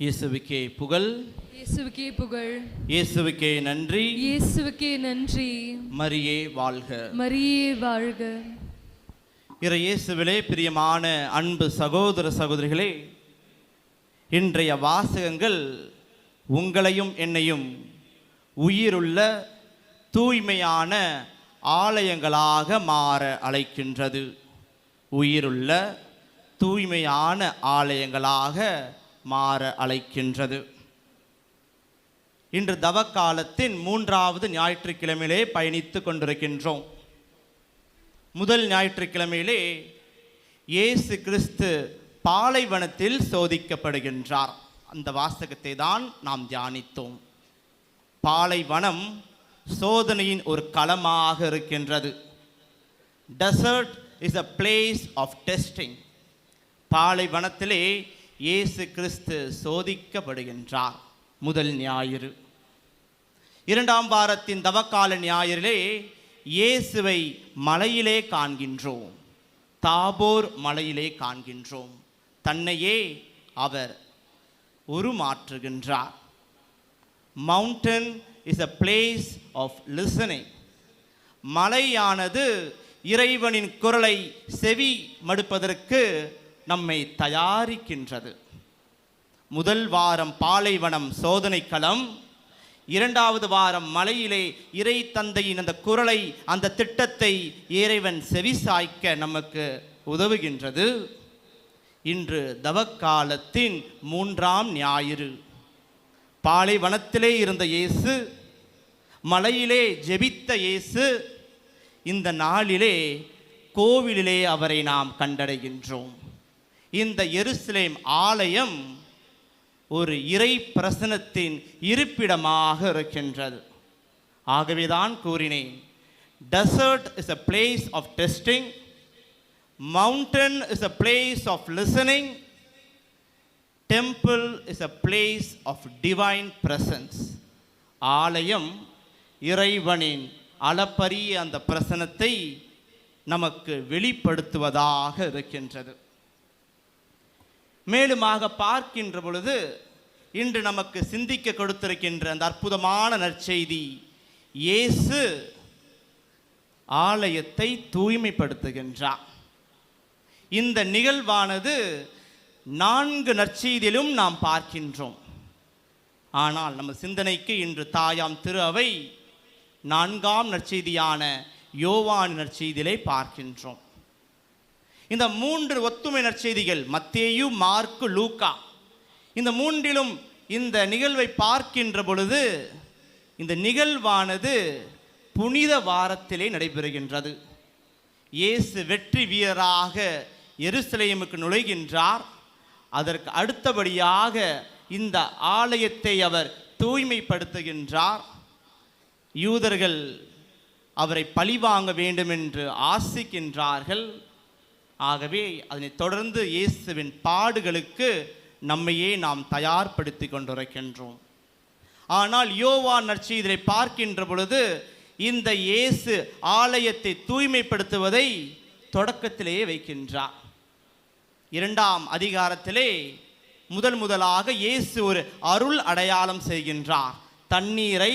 இயேசுவுக்கே புகழ். இயேசுவுக்கே புகழ். இயேசுவுக்கே நன்றி. இயேசுவுக்கே நன்றி. மரியே வாழ்க. மரியே வாழ்க. இறை இயேசுவிலே பிரியமான அன்பு சகோதர சகோதரிகளே இன்றைய வாசகங்கள் உங்களையும் என்னையும் உயிருள்ள தூய்மையான ஆலயங்களாக மாற அழைக்கின்றது. உயிருள்ள தூய்மையான ஆலயங்களாக மாற அழைக்கின்றது. இன்று தவக்காலத்தின் மூன்றாவது ஞாயிற்றுக்கிழமையிலே பயணித்து கொண்டிருக்கின்றோம். முதல் ஞாயிற்றுக்கிழமையிலே இயேசு கிறிஸ்து பாலைவனத்தில் சோதிக்கப்படுகின்றார். அந்த வாசகத்தை தான் நாம் தியானித்தோம். பாலைவனம் சோதனையின் ஒரு களமாக இருக்கின்றது. Desert is a place of testing பாலைவனத்திலே இயேசு கிறிஸ்து சோதிக்கப்படுகின்றார் முதல் ஞாயிறு. இரண்டாம் வாரத்தின் தவக்கால ஞாயிறிலே இயேசுவை மலையிலே காண்கின்றோம். தாபோர் மலையிலே காண்கின்றோம். தன்னையே அவர் உருமாற்றுகின்றார். Mountain is a place of listening மலையானது இறைவனின் குரலை செவி மடுப்பதற்கு நம்மை தயாரிக்கின்றது. முதல் வாரம் பாலைவனம் சோதனை களம் இரண்டாவது வாரம் மலையிலே இறை தந்தையின் அந்த குரலை அந்த திட்டத்தை இறைவன் செவிசாய்க்க நமக்கு உதவுகின்றது. இன்று தவக்காலத்தின் மூன்றாம் ஞாயிறு. பாலைவனத்திலே இருந்த இயேசு மலையிலே ஜெபித்த இயேசு இந்த நாளிலே கோவிலிலே அவரை நாம் கண்டடைகின்றோம். இந்த எருசலேம் ஆலயம் ஒரு இறை பிரசனத்தின் இருப்பிடமாக இருக்கின்றது. ஆகவேதான் கூறினேன் desert is a place of testing mountain is a place of listening temple is a place of divine presence ஆலயம் இறைவனின் அளப்பரிய அந்த பிரசனத்தை நமக்கு வெளிப்படுத்துவதாக இருக்கின்றது. மேலுமாக பார்க்கின்ற பொழுது இன்று நமக்கு சிந்திக்க கொடுத்திருக்கின்ற அந்த அற்புதமான நற்செய்தி இயேசு ஆலயத்தை தூய்மைப்படுத்துகின்றார். இந்த நிகழ்வானது நான்கு நற்செய்தியிலும் நாம் பார்க்கின்றோம். ஆனால் நம்ம சிந்தனைக்கு இன்று தாயாம் திரு அவை நான்காம் நற்செய்தியான யோவான் நற்செய்தியிலே பார்க்கின்றோம். இந்த மூன்று ஒத்துமை நற்செய்திகள் மத்தேயு மார்க்கு லூக்கா. இந்த மூன்றிலும் இந்த நிகழ்வை பார்க்கின்ற பொழுது இந்த நிகழ்வானது புனித வாரத்திலே நடைபெறுகின்றது. இயேசு வெற்றி வீரராக எருசலேமுக்கு நுழைகின்றார். அதற்கு அடுத்தபடியாக இந்த ஆலயத்தை அவர் தூய்மைப்படுத்துகின்றார். யூதர்கள் அவரை பழிவாங்க வேண்டும் என்று ஆசிக்கின்றார்கள். ஆகவே அதனை தொடர்ந்து இயேசுவின் பாடுகளுக்கு நம்மையே நாம் தயார்படுத்தி கொண்டிருக்கின்றோம். ஆனால் யோவா நர்ச்சி இதனை பார்க்கின்ற பொழுது இந்த இயேசு ஆலயத்தை தூய்மைப்படுத்துவதை தொடக்கத்திலேயே வைக்கின்றார். இரண்டாம் அதிகாரத்திலே முதல் முதலாக இயேசு ஒரு அருள் அடையாளம் செய்கின்றார். தண்ணீரை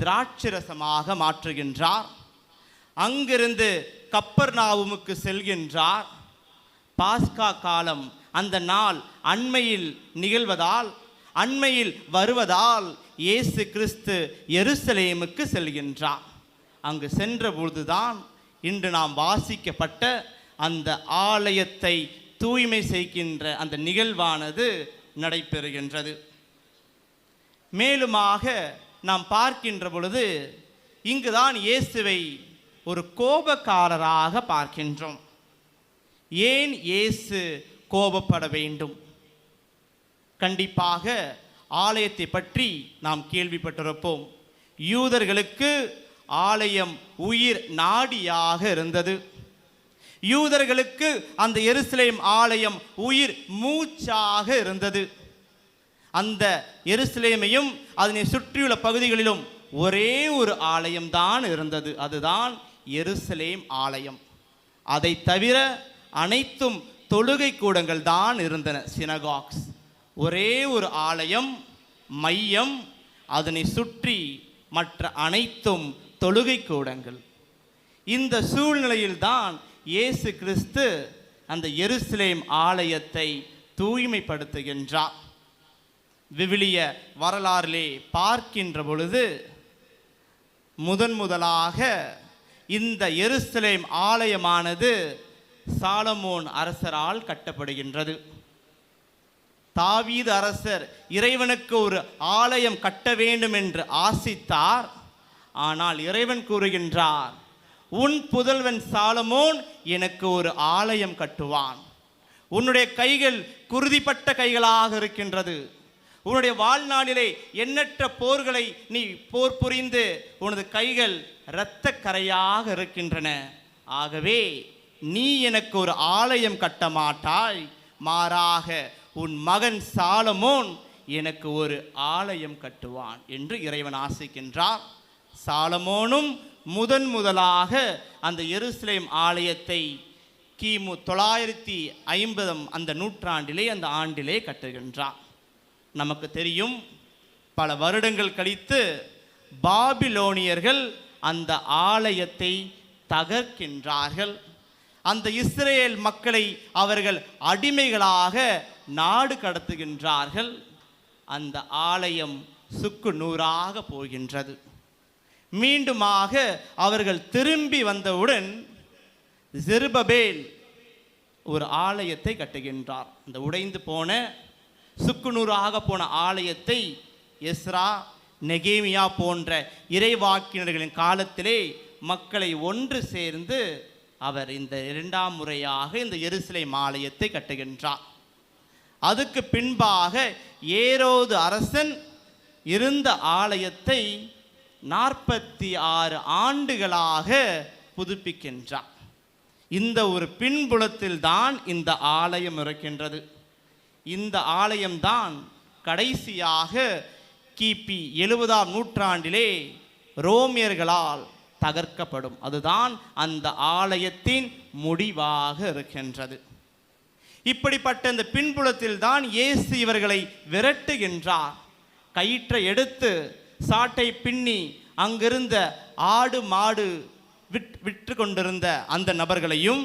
திராட்சரசமாக மாற்றுகின்றார். அங்கிருந்து கப்பர்நாவுமுக்கு செல்கின்றார். பாஸ்கா காலம் அந்த நாள் அண்மையில் நிகழ்வதால் அண்மையில் வருவதால் இயேசு கிறிஸ்து எருசலேமுக்கு செல்கின்றார். அங்கு சென்ற பொழுதுதான் இன்று நாம் வாசிக்கப்பட்ட அந்த ஆலயத்தை தூய்மை செய்கின்ற அந்த நிகழ்வானது நடைபெறுகின்றது. மேலுமாக நாம் பார்க்கின்ற பொழுது இங்குதான் இயேசுவை ஒரு கோபக்காரராக பார்க்கின்றோம். ஏன் இயேசு கோபப்பட வேண்டும்? கண்டிப்பாக ஆலயத்தை பற்றி நாம் கேள்விப்பட்டிருப்போம். யூதர்களுக்கு ஆலயம் உயிர் நாடியாக இருந்தது. யூதர்களுக்கு அந்த எருசலேம் ஆலயம் உயிர் மூச்சாக இருந்தது. அந்த எருசலேமையும் அதனை சுற்றியுள்ள பகுதிகளிலும் ஒரே ஒரு ஆலயம்தான் இருந்தது. அதுதான் எருசலேம் ஆலயம். அதை தவிர அனைத்தும் தொழுகை கூடங்கள் தான் இருந்தன சினகாக்ஸ் ஒரே ஒரு ஆலயம் மையம் அதனை சுற்றி மற்ற அனைத்தும் தொழுகை கூடங்கள் இந்த சூழ்நிலையில்தான் இயேசு கிறிஸ்து அந்த எருசலேம் ஆலயத்தை தூய்மைப்படுத்துகின்றார். விவிலிய வரலாறிலே பார்க்கின்ற பொழுது முதன் முதலாக இந்த எருசலேம் ஆலயமானது சாலமோன் அரசரால் கட்டப்படுகின்றது. தாவீது அரசர் இறைவனுக்கு ஒரு ஆலயம் கட்ட வேண்டும் என்று ஆசித்தார். ஆனால் இறைவன் கூறுகின்றார் உன் புதல்வன் சாலமோன் எனக்கு ஒரு ஆலயம் கட்டுவான். உன்னுடைய கைகள் குருதிப்பட்ட கைகளாக இருக்கின்றது. உன்னுடைய வாழ்நாளிலே எண்ணற்ற போர்களை நீ போர் புரிந்து உனது கைகள் இரத்த கரையாக இருக்கின்றன. ஆகவே நீ எனக்கு ஒரு ஆலயம் கட்ட மாட்டாய் மாறாக உன் மகன் சாலமோன் எனக்கு ஒரு ஆலயம் கட்டுவான் என்று இறைவன் ஆசிக்கின்றார். சாலமோனும் முதன் முதலாக அந்த எருசலேம் ஆலயத்தை கிமு தொள்ளாயிரத்தி ஐம்பதாம் அந்த நூற்றாண்டிலே அந்த ஆண்டிலே கட்டுகின்றார் நமக்கு தெரியும் பல வருடங்கள் கழித்து பாபிலோனியர்கள் அந்த ஆலயத்தை தகர்க்கின்றார்கள். அந்த இஸ்ரேல் மக்களை அவர்கள் அடிமைகளாக நாடு கடத்துகின்றார்கள். அந்த ஆலயம் சுக்கு நூறாக போகின்றது. மீண்டுமாக அவர்கள் திரும்பி வந்தவுடன் ஜெருபபேல் ஒரு ஆலயத்தை கட்டுகின்றார். அந்த உடைந்து போன சுக்குநூறாக போன ஆலயத்தை எஸ்ரா நெகேமியா போன்ற இறைவாக்கினர்களின் காலத்திலே மக்களை ஒன்று சேர்ந்து அவர் இந்த இரண்டாம் முறையாக இந்த எருசலை மாலயத்தை கட்டுகின்றார். அதுக்கு பின்பாக ஏரோது அரசன் இருந்த ஆலயத்தை நாற்பத்தி ஆறு ஆண்டுகளாக புதுப்பிக்கின்றார். இந்த ஒரு பின்புலத்தில் தான் இந்த ஆலயம் இருக்கின்றது. இந்த ஆலயம்தான் கடைசியாக கிபி எழுபதாம் நூற்றாண்டிலே ரோமியர்களால் தகர்க்கப்படும். அதுதான் அந்த ஆலயத்தின் முடிவாக இருக்கின்றது. இப்படிப்பட்ட இந்த பின்புலத்தில் தான் இயேசு இவர்களை விரட்டுகின்றார். கயிற்றை எடுத்து சாட்டை பின்னி அங்கிருந்த ஆடு மாடு விட் விற்று கொண்டிருந்த அந்த நபர்களையும்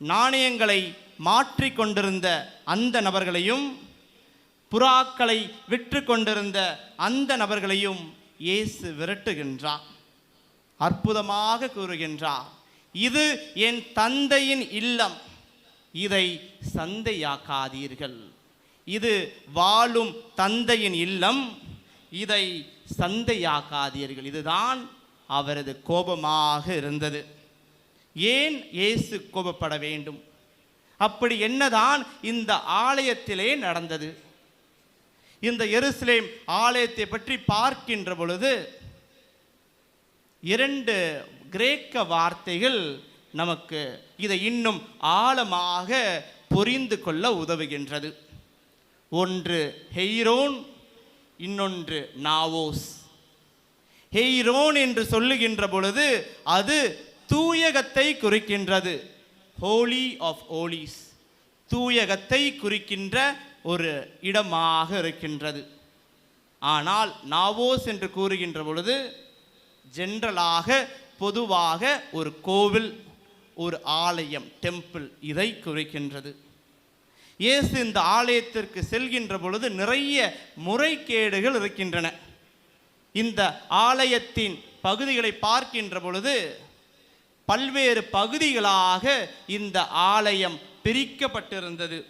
நாணயங்களை மாற்றி கொண்டிருந்த அந்த நபர்களையும் புறாக்களை விற்று கொண்டிருந்த அந்த நபர்களையும் இயேசு விரட்டுகின்றார். அற்புதமாக கூறுகின்றார். இது என் தந்தையின் இல்லம். இதை சந்தையாக்காதீர்கள். இது வாழும் தந்தையின் இல்லம். இதை சந்தையாக்காதீர்கள். இதுதான் அவரது கோபமாக இருந்தது. ஏன் இயேசு கோபப்பட வேண்டும்? அப்படி என்னதான் இந்த ஆலயத்திலே நடந்தது? இந்த எருசலேம் ஆலயத்தை பற்றி பார்க்கின்ற பொழுது இரண்டு கிரேக்க வார்த்தைகள் நமக்கு இதை இன்னும் ஆழமாக புரிந்து கொள்ள உதவுகின்றது. ஒன்று ஹெய்ரோன் இன்னொன்று நாவோஸ். ஹெய்ரோன் என்று சொல்லுகின்ற பொழுது அது தூயகத்தை குறிக்கின்றது. ஹோலி ஆஃப் ஹோலிஸ் தூயகத்தை குறிக்கின்ற ஒரு இடமாக இருக்கின்றது. ஆனால் நாவோஸ் என்று கூறுகின்ற பொழுது ஜென்ரலாக பொதுவாக ஒரு கோவில் ஒரு ஆலயம் டெம்பிள் இதை குறிக்கின்றது. இயேசு இந்த ஆலயத்திற்கு செல்கின்ற பொழுது நிறைய முறைகேடுகள் இருக்கின்றன. இந்த ஆலயத்தின் பகுதிகளை பார்க்கின்ற பொழுது பல்வேறு பகுதிகளாக இந்த ஆலயம் பிரிக்கப்பட்டிருந்தது.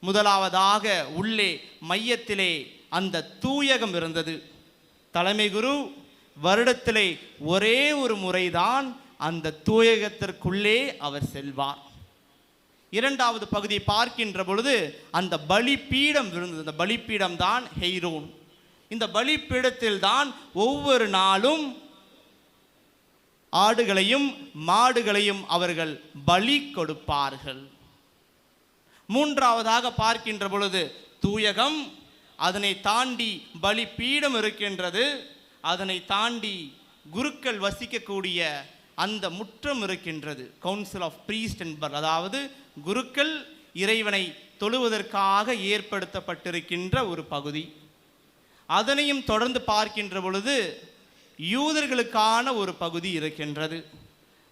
முதலாவதாக உள்ளே மையத்திலே அந்த தூயகம் இருந்தது. தலைமை குரு வருடத்திலே ஒரே ஒரு முறைதான் அந்த தூயகத்திற்குள்ளே அவர் செல்வார். இரண்டாவது பகுதியை பார்க்கின்ற பொழுது அந்த பலிப்பீடம் இருந்தது அந்த பலிப்பீடம் தான் ஹெய்ரோன். இந்த பலிப்பீடத்தில் தான் ஒவ்வொரு நாளும் ஆடுகளையும் மாடுகளையும் அவர்கள் பலி கொடுப்பார்கள். மூன்றாவதாக பார்க்கின்ற பொழுது தூயகம் அதனை தாண்டி பலிப்பீடம் இருக்கின்றது. அதனை தாண்டி குருக்கள் வசிக்கக்கூடிய அந்த முற்றம் இருக்கின்றது. கவுன்சில் ஆஃப் பிரீஸ்ட் என்பர் அதாவது குருக்கள் இறைவனை தொழுவதற்காக ஏற்படுத்தப்பட்டிருக்கின்ற ஒரு பகுதி. அதனையும் தொடர்ந்து பார்க்கின்ற பொழுது யூதர்களுக்கான ஒரு பகுதி இருக்கின்றது.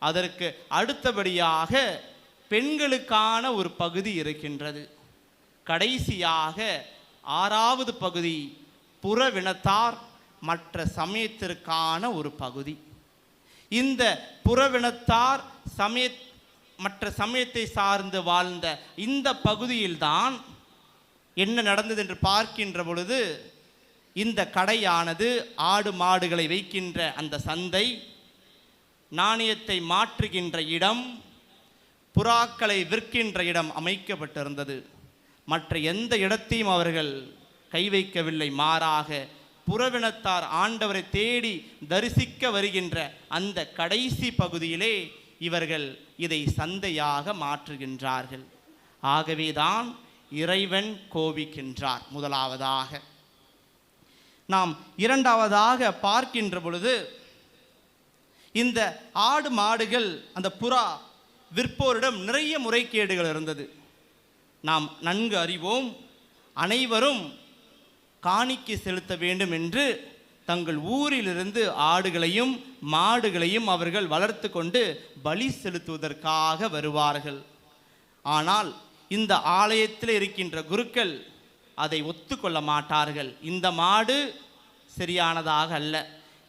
அதற்கு அடுத்தபடியாக பெண்களுக்கான ஒரு பகுதி இருக்கின்றது. கடைசியாக ஆறாவது பகுதி புறவினத்தார் மற்ற சமயத்திற்கான ஒரு பகுதி. இந்த புறவினத்தார் சமய மற்ற சமயத்தை சார்ந்து வாழ்ந்த இந்த பகுதியில்தான் என்ன நடந்தது என்று பார்க்கின்ற பொழுது இந்த கடையானது ஆடு மாடுகளை வைக்கின்ற அந்த சந்தை நாணயத்தை மாற்றுகின்ற இடம் புறாக்களை விற்கின்ற இடம் அமைக்கப்பட்டிருந்தது. மற்ற எந்த இடத்தையும் அவர்கள் கை வைக்கவில்லை மாறாக புறவினத்தார் ஆண்டவரை தேடி தரிசிக்க வருகின்ற அந்த கடைசி பகுதியிலே இவர்கள் இதை சந்தையாக மாற்றுகின்றார்கள். ஆகவேதான் இறைவன் கோபிக்கின்றார் முதலாவதாக. நாம் இரண்டாவதாக பார்க்கின்ற பொழுது இந்த ஆடு மாடுகள் அந்த புறா விற்போரிடம் நிறைய முறைகேடுகள் இருந்தது. நாம் நன்கு அறிவோம் அனைவரும் காணிக்கை செலுத்த வேண்டும் என்று தங்கள் ஊரிலிருந்து ஆடுகளையும் மாடுகளையும் அவர்கள் வளர்த்து கொண்டு பலி செலுத்துவதற்காக வருவார்கள். ஆனால் இந்த ஆலயத்தில் இருக்கின்ற குருக்கள் அதை ஒத்துக்கொள்ள மாட்டார்கள். இந்த மாடு சரியானதாக அல்ல.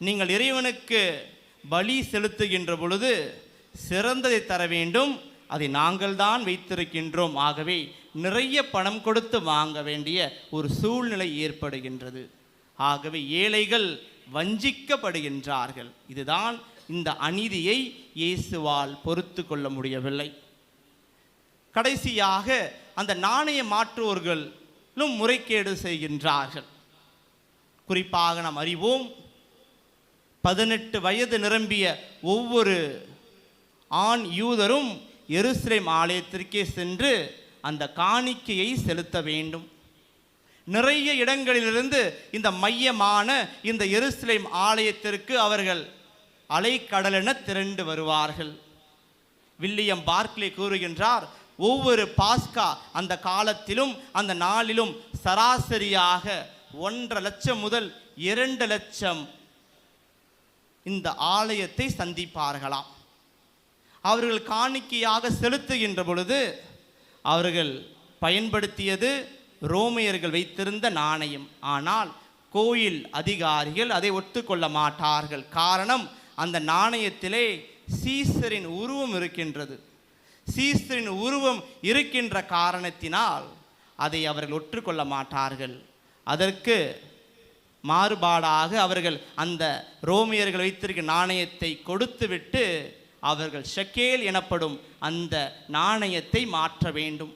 நீங்கள் இறைவனுக்கு பலி செலுத்துகின்ற பொழுது சிறந்ததை தர வேண்டும். அதை நாங்கள் தான் வைத்திருக்கின்றோம். ஆகவே நிறைய பணம் கொடுத்து வாங்க வேண்டிய ஒரு சூழ்நிலை ஏற்படுகின்றது. ஆகவே ஏழைகள் வஞ்சிக்கப்படுகின்றார்கள். இதுதான் இந்த அநீதியை இயேசுவால் பொறுத்து கொள்ள முடியவில்லை. கடைசியாக அந்த நாணய மாற்றுவோர்களும் முறைகேடு செய்கின்றார்கள். குறிப்பாக நாம் அறிவோம் பதினெட்டு வயது நிரம்பிய ஒவ்வொரு ஆண் யூதரும் எருசலேம் ஆலயத்திற்கே சென்று அந்த காணிக்கையை செலுத்த வேண்டும். நிறைய இடங்களிலிருந்து இந்த மையமான இந்த எருசலேம் ஆலயத்திற்கு அவர்கள் அலைக்கடலென திரண்டு வருவார்கள். வில்லியம் பார்க்லே கூறுகின்றார் ஒவ்வொரு பாஸ்கா அந்த காலத்திலும் அந்த நாளிலும் சராசரியாக ஒன்றரை லட்சம் முதல் இரண்டு லட்சம் இந்த ஆலயத்தை சந்திப்பார்களாம். அவர்கள் காணிக்கையாக செலுத்துகின்ற பொழுது அவர்கள் பயன்படுத்தியது ரோமையர்கள் வைத்திருந்த நாணயம். ஆனால் கோயில் அதிகாரிகள் அதை ஒத்துக்கொள்ள மாட்டார்கள். காரணம் அந்த நாணயத்திலே சீசரின் உருவம் இருக்கின்றது. சீசரின் உருவம் இருக்கின்ற காரணத்தினால் அதை அவர்கள் ஒற்றுக்கொள்ள மாட்டார்கள். அதற்கு மாறுபாடாக அவர்கள் அந்த ரோமியர்கள் வைத்திருக்கும் நாணயத்தை கொடுத்துவிட்டு அவர்கள் ஷக்கேல் எனப்படும் அந்த நாணயத்தை மாற்ற வேண்டும்.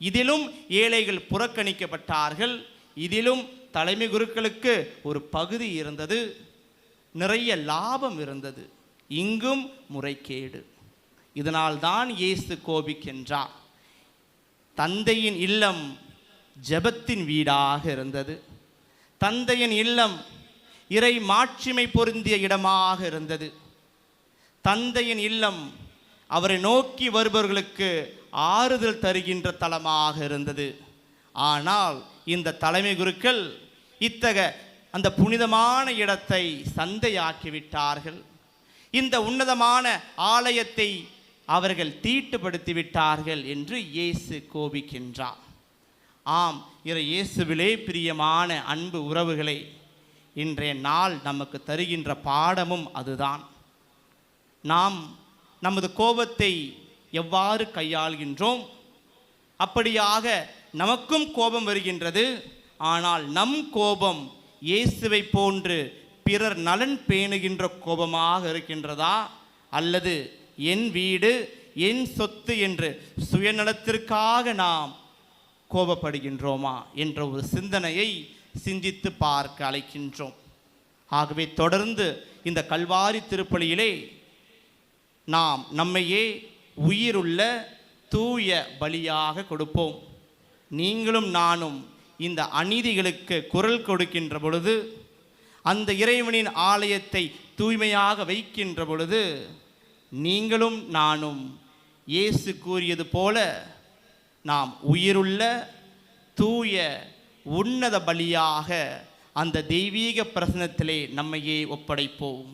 இதிலும் ஏழைகள் புறக்கணிக்கப்பட்டார்கள். இதிலும் தலைமை குருக்களுக்கு ஒரு பகுதி இருந்தது. நிறைய லாபம் இருந்தது. இங்கும் முறைகேடு. இதனால் தான் இயேசு கோபிக்கின்றார். தந்தையின் இல்லம் ஜெபத்தின் வீடாக இருந்தது. தந்தையின் இல்லம் இறை மாட்சிமை பொருந்திய இடமாக இருந்தது. தந்தையின் இல்லம் அவரை நோக்கி வருபவர்களுக்கு ஆறுதல் தருகின்ற தலமாக இருந்தது. ஆனால் இந்த தலைமை குருக்கள் இத்தக அந்த புனிதமான இடத்தை சந்தையாக்கிவிட்டார்கள் இந்த உன்னதமான ஆலயத்தை அவர்கள் தீட்டுப்படுத்தி விட்டார்கள் என்று இயேசு கோபிக்கின்றார். ஆம் இற இயேசுவிலே பிரியமான அன்பு உறவுகளை இன்றைய நாள் நமக்கு தருகின்ற பாடமும் அதுதான். நாம் நமது கோபத்தை எவ்வாறு கையாள்கின்றோம்? அப்படியாக நமக்கும் கோபம் வருகின்றது. ஆனால் நம் கோபம் இயேசுவை போன்று பிறர் நலன் பேணுகின்ற கோபமாக இருக்கின்றதா? அல்லது என் வீடு என் சொத்து என்று சுயநலத்திற்காக நாம் கோபப்படுகின்றோமா என்ற ஒரு சிந்தனையை சிந்தித்து பார்க்க அழைக்கின்றோம். ஆகவே தொடர்ந்து இந்த கல்வாரி திருப்பலியிலே நாம் நம்மையே உயிருள்ள தூய பலியாக கொடுப்போம். நீங்களும் நானும் இந்த அநீதிகளுக்கு குரல் கொடுக்கின்ற பொழுது அந்த இறைவனின் ஆலயத்தை தூய்மையாக வைக்கின்ற பொழுது நீங்களும் நானும் இயேசு கூறியது போல நாம் உயிருள்ள தூய உன்னத பலியாக அந்த தெய்வீக பிரசனத்திலே நம்மையே ஒப்படைப்போம்.